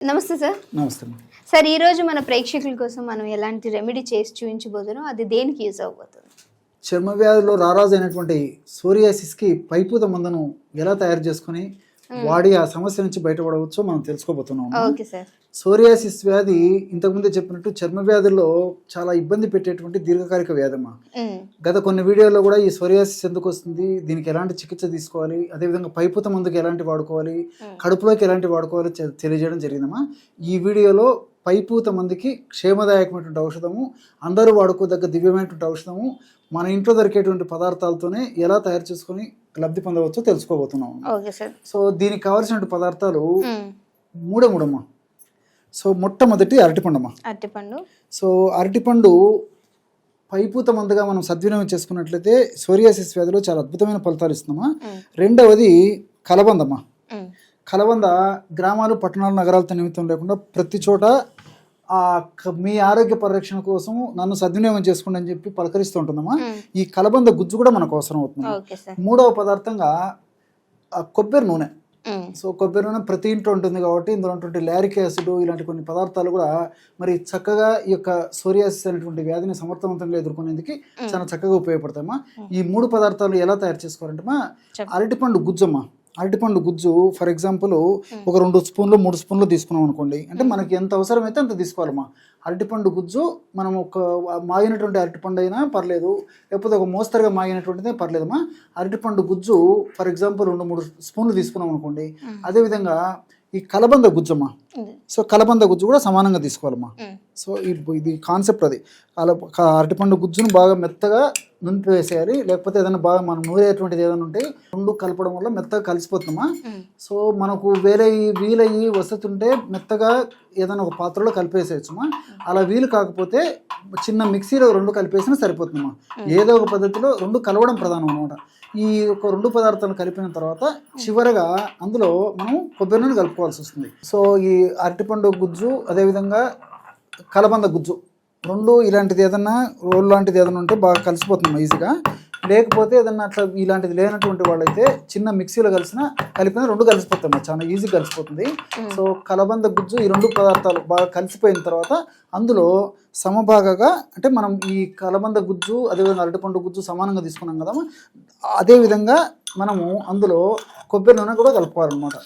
నమస్తే సార్. నమస్తే సార్ ఈ రోజు మన ప్రేక్షకుల కోసం మనం ఎలాంటి రెమెడీ చేసి చూపించబోతున్నాం? అది దేనికి యూజ్ అవబోతుంది చర్మ వ్యాధిలో రారాజు అయినటువంటి సోరియాసిస్కి పైపూత మందును ఎలా తయారు చేసుకుని వాడి ఆ సమస్య నుంచి బయటపడవచ్చో మనం తెలుసుకోబోతున్నాం. సోరియాసిస్ వ్యాధి ఇంతకుముందే చెప్పినట్టు చర్మ వ్యాధుల్లో చాలా ఇబ్బంది పెట్టేటువంటి దీర్ఘకాలిక వ్యాధమ్మా. గత కొన్ని వీడియోల్లో కూడా ఈ సోరియాసిస్ ఎందుకు వస్తుంది దీనికి ఎలాంటి చికిత్స తీసుకోవాలి అదేవిధంగా పైపూత మందుకు ఎలాంటి వాడుకోవాలి కడుపులోకి ఎలాంటి వాడుకోవాలి తెలియజేయడం జరిగిందమ్మా. ఈ వీడియోలో పైపూత మందికి క్షేమదాయకమైనటువంటి ఔషధము అందరూ వాడుకోదగ్గ దివ్యమైనటువంటి ఔషధము మన ఇంట్లో దొరికేటువంటి పదార్థాలతోనే ఎలా తయారు చేసుకొని లబ్ధి పొందవచ్చో తెలుసుకోబోతున్నాం. సో దీనికి కావాల్సినటువంటి పదార్థాలు మూడే మూడమ్మా సో మొట్టమొదటి అరటిపండమ్మా. అరటిపండు. సో అరటిపండు పైపూత మందుగా మనం సద్వినియోగం చేసుకున్నట్లయితే సోరియాసిస్ వ్యాధిలో చాలా అద్భుతమైన ఫలితాలు ఇస్తున్నామా? రెండవది కలబందమ్మా. ఉమ్, కలబంద గ్రామాలు పట్టణాలు నగరాలతో నిమిత్తం లేకుండా ప్రతి చోట మీ ఆరోగ్య పరిరక్షణ కోసం నన్ను సద్వినియోగం చేసుకోండి అని చెప్పి పలకరిస్తూ ఉంటుందమ్మా ఈ కలబంద గుజ్జు కూడా మనకు అవసరం అవుతుంది. మూడవ పదార్థంగా ఆ కొబ్బరి నూనె. సో కొబ్బరి నూనె ప్రతి ఇంట్లో ఉంటుంది కాబట్టి ఇందులో ఉన్నటువంటి లారిక్ యాసిడ్ ఇలాంటి కొన్ని పదార్థాలు కూడా మరి చక్కగా ఈ యొక్క సోరియాసిస్ అనేటువంటి వ్యాధిని సమర్థవంతంగా ఎదుర్కొనేందుకు చాలా చక్కగా ఉపయోగపడతాయమ్మా. ఈ మూడు పదార్థాలు ఎలా తయారు చేసుకోవాలంటే. అరటిపండు గుజ్జమ్మా. అరటిపండు గుజ్జు ఫర్ ఎగ్జాంపుల్ ఒక రెండు స్పూన్లు మూడు స్పూన్లు తీసుకున్నాం అనుకోండి. అంటే మనకి ఎంత అవసరమైతే అంత తీసుకోవాలమ్మా అరటిపండు గుజ్జు మనం ఒక మాగినటువంటి అరటిపండు అయినా పర్లేదు లేకపోతే ఒక మోస్తరుగా మాగినటువంటిదే పర్లేదమ్మా అరటిపండు గుజ్జు ఫర్ ఎగ్జాంపుల్ రెండు మూడు స్పూన్లు తీసుకున్నాం అనుకోండి. అదేవిధంగా ఈ కలబంద గుజ్జమ్మా. సో కలబంద గుజ్జు కూడా సమానంగా తీసుకోవాలమ్మా. సో ఇది కాన్సెప్ట్ అది. అలా అరటిపండు గుజ్జును బాగా మెత్తగా వేసేయాలి. లేకపోతే ఏదైనా బాగా మనం నూరేటువంటిది ఏదైనా ఉంటే రెండు కలపడం వల్ల మెత్తగా కలిసిపోతుందమ్మా. సో మనకు వేలయ్యి వీలయ్యి వస్తుంటే మెత్తగా ఏదైనా ఒక పాత్రలో కలిపేసేయచ్చమ్మా. అలా వీలు కాకపోతే చిన్న మిక్సీలో రెండు కలిపేసినా సరిపోతుందమ్మా. ఏదో ఒక పద్ధతిలో రెండు కలవడం ప్రధానం అనమాట ఈ ఒక రెండు పదార్థాలు కలిపిన తర్వాత చివరగా అందులో మనం కొబ్బరి నూనె కలుపుకోవాల్సి వస్తుంది. సో ఈ అరటిపండు గుజ్జు అదేవిధంగా కలబంద గుజ్జు. రెండు ఇలాంటిది ఏదన్నా రోల్ లాంటిది ఏదైనా ఉంటే బాగా కలిసిపోతుంది ఈజీగా లేకపోతే ఏదన్నా అట్లా ఇలాంటిది లేనటువంటి వాళ్ళైతే చిన్న మిక్సీలో కలిసిన కలిపిన రెండు కలిసిపోతాయి చాలా ఈజీగా కలిసిపోతుంది. సో కలబంద గుజ్జు ఈ రెండు పదార్థాలు బాగా కలిసిపోయిన తర్వాత అందులో సమభాగగా అంటే మనం ఈ కలబంద గుజ్జు అదేవిధంగా అరటిపండు గుజ్జు సమానంగా తీసుకున్నాం కదా అదేవిధంగా మనము అందులో కొబ్బరి నూనె కూడా కలుపుకోవాలన్నమాట.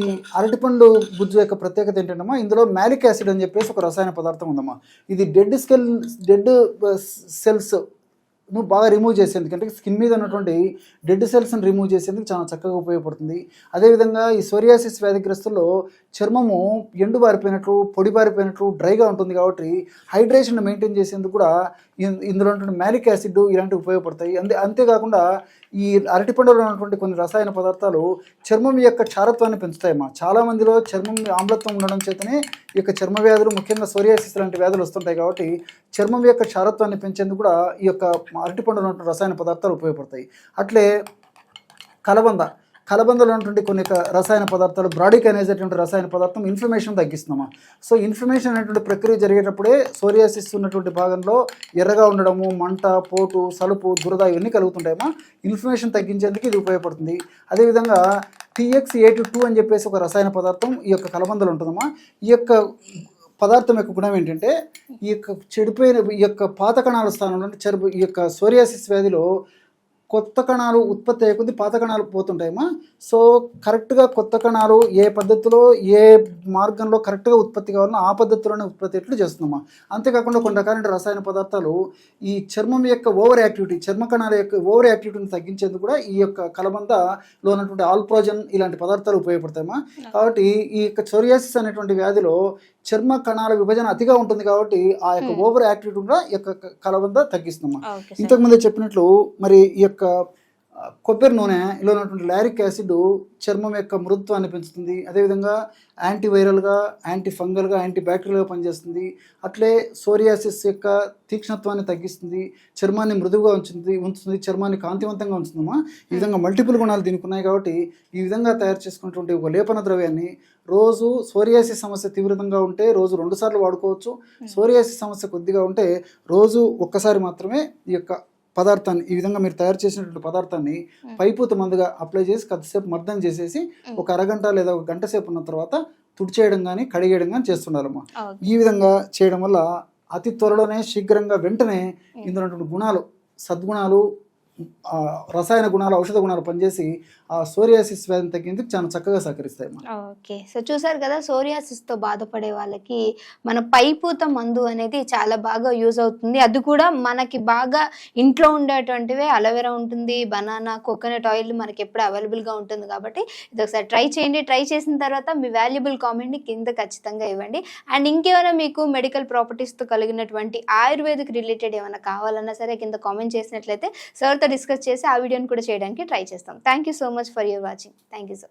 ఈ అరటిపండు గుజ్జు యొక్క ప్రత్యేకత ఏంటంటే ఇందులో మ్యాలిక్ యాసిడ్ అని చెప్పేసి ఒక రసాయన పదార్థం ఉందమ్మా. ఇది డెడ్ స్కెల్ డెడ్ సెల్స్ నువ్వు బాగా రిమూవ్ చేసేందుకు అంటే స్కిన్ మీద ఉన్నటువంటి డెడ్ సెల్స్ని రిమూవ్ చేసేందుకు చాలా చక్కగా ఉపయోగపడుతుంది. అదేవిధంగా ఈ సోరియాసిస్ వ్యాధిగ్రస్తుల్లో చర్మము ఎండు బారిపోయినట్లు పొడి బారిపోయినట్లు డ్రైగా ఉంటుంది కాబట్టి హైడ్రేషన్ మెయింటైన్ చేసేందుకు కూడా ఇందులో ఉన్నటువంటి మ్యాలిక్ యాసిడ్ ఇలాంటివి ఉపయోగపడతాయి. అంతే అంతేకాకుండా ఈ అరటిపండులో ఉన్నటువంటి కొన్ని రసాయన పదార్థాలు చర్మం యొక్క క్షారత్వాన్ని పెంచుతాయమ్మా చాలా మందిలో చర్మం ఆమ్లత్వం ఉండడం చేతనే ఈ యొక్క చర్మ వ్యాధులు ముఖ్యంగా సోరియాసిస్ లాంటి వ్యాధులు వస్తుంటాయి కాబట్టి చర్మం యొక్క క్షారత్వాన్ని పెంచేందుకు కూడా ఈ యొక్క అరటిపండులో ఉన్నటువంటి రసాయన పదార్థాలు ఉపయోగపడతాయి. అట్లే కలబంద కలబందలో ఉన్నటువంటి కొన్ని రసాయన పదార్థాలు బ్రాడిక్ అనేటువంటి రసాయన పదార్థం ఇన్ఫ్లమేషన్ తగ్గిస్తున్నామా? సో ఇన్ఫ్లమేషన్ అనేటువంటి ప్రక్రియ జరిగేటప్పుడే సోరియాసిస్ ఉన్నటువంటి భాగంలో ఎర్రగా ఉండడము మంట పోటు సలుపు దురద ఇవన్నీ కలుగుతుంటాయమ్మా. ఇన్ఫ్లమేషన్ తగ్గించేందుకు ఇది ఉపయోగపడుతుంది. అదేవిధంగా టీఎక్స్ ఎయిటీ టూ అని చెప్పేసి ఒక రసాయన పదార్థం ఈ యొక్క కలబందలు ఉంటుందమ్మా. ఈ యొక్క పదార్థం యొక్క గుణం ఏంటంటే ఈ యొక్క చెడిపోయిన ఈ యొక్క పాత కణాల స్థానంలో అంటే చెరుపు ఈ యొక్క సోరియాసిస్ వ్యాధిలో కొత్త కణాలు ఉత్పత్తి అయ్యే కొద్దీ పాత కణాలు పోతుంటాయమ్మా. సో కరెక్ట్గా కొత్త కణాలు ఏ పద్ధతిలో ఏ మార్గంలో కరెక్ట్గా ఉత్పత్తి కావాలనో ఆ పద్ధతిలోనే ఉత్పత్తి ఎట్లు చేస్తుందమ్మా అంతేకాకుండా కొన్ని రకాలైన రసాయన పదార్థాలు ఈ చర్మం యొక్క ఓవర్ యాక్టివిటీ చర్మ కణాల యొక్క ఓవర్ యాక్టివిటీని తగ్గించేందుకు కూడా ఈ యొక్క కలబందలో ఉన్నటువంటి ఆల్ప్రోజన్ ఇలాంటి పదార్థాలు ఉపయోగపడతాయమ్మా. కాబట్టి ఈ యొక్క సోరియాసిస్ అనేటువంటి వ్యాధిలో చర్మ కణాల విభజన అతిగా ఉంటుంది కాబట్టి ఆ యొక్క ఓవర్ యాక్టివిటీ కూడా ఈ యొక్క కలబంద తగ్గిస్తుందమ్మా. Okay sir. ఇంతకు ముందే చెప్పినట్లు మరి ఈ యొక్క ఆ, కొబ్బరి నూనెలో ఉన్నటువంటి లారిక్ యాసిడ్ చర్మం యొక్క మృదుత్వాన్ని పెంచుతుంది. అదేవిధంగా యాంటీవైరల్గా యాంటీ ఫంగల్గా యాంటీ బ్యాక్టీరియల్గా పనిచేస్తుంది. అట్లే సోరియాసిస్ యొక్క తీక్ష్ణత్వాన్ని తగ్గిస్తుంది. చర్మాన్ని మృదువుగా ఉంచుతుంది ఉంచుతుంది. చర్మాన్ని కాంతివంతంగా ఉంచుతుందమ్మా. ఈ విధంగా మల్టిపుల్ గుణాలు దీనికి ఉన్నాయి కాబట్టి ఈ విధంగా తయారు చేసుకున్నటువంటి ఒక లేపన ద్రవ్యాన్ని రోజు సోరియాసిస్ సమస్య తీవ్రంగా ఉంటే రోజు రెండు సార్లు వాడుకోవచ్చు. సోరియాసిస్ సమస్య కొద్దిగా ఉంటే రోజు ఒక్కసారి మాత్రమే ఈ యొక్క పదార్థాన్ని ఈ విధంగా మీరు తయారు చేసినటువంటి పదార్థాన్ని పైపూత మందుగా అప్లై చేసి కొద్దిసేపు మర్దన చేసేసి ఒక అరగంట లేదా ఒక గంట సేపు ఉన్న తర్వాత తుడిచేయడం కానీ కడిగేయడం కానీ చేస్తుండాలమ్మా ఈ విధంగా చేయడం వల్ల అతి త్వరలోనే శీఘ్రంగా వెంటనే ఇందులో గుణాలు సద్గుణాలు రసాయన గుణాలు ఔషధ గుణాలు పనిచేసి ఆ సోరియాసిస్ వ్యాధిని తగ్గింది చాలా చక్కగా సహకరిస్తాయి ఓకే. సో చూసారు కదా సోరియాసిస్తో బాధపడే వాళ్ళకి మన పైపూత మందు అనేది చాలా బాగా యూజ్ అవుతుంది. అది కూడా మనకి బాగా ఇంట్లో ఉండేటువంటివే అలవెరా ఉంటుంది బనానా కోకోనట్ ఆయిల్ మనకి ఎప్పుడు అవైలబుల్గా ఉంటుంది కాబట్టి ఇది ఒకసారి ట్రై చేయండి. ట్రై చేసిన తర్వాత మీ వాల్యుబుల్ కామెంట్ని కింద ఖచ్చితంగా ఇవ్వండి. అండ్ ఇంకేమైనా మీకు మెడికల్ ప్రాపర్టీస్తో కలిగినటువంటి ఆయుర్వేదిక్ రిలేటెడ్ ఏమైనా కావాలన్నా సరే కింద కామెంట్ చేసినట్లయితే సార్తో డిస్కస్ చేసి ఆ వీడియోని కూడా చేయడానికి ట్రై చేస్తాం. Thank you so much for your watching thank you sir